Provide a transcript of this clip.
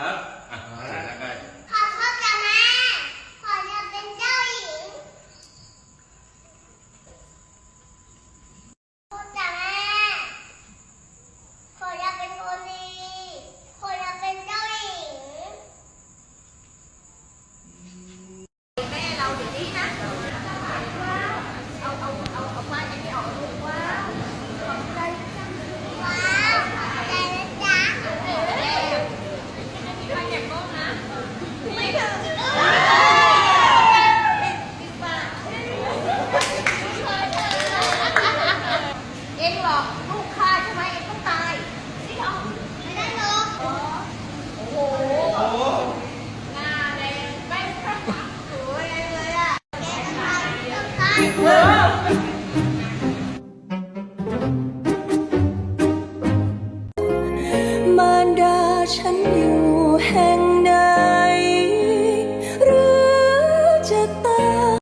have อกลูกค้าใช่ไหมเองต้องตายไม่หรอกไม่ได้หรอกโอ้โหหน้าแดงไปพระสยเลยอะแกต้งตายต้องตายเว้มารดาฉันอยู่แห่ง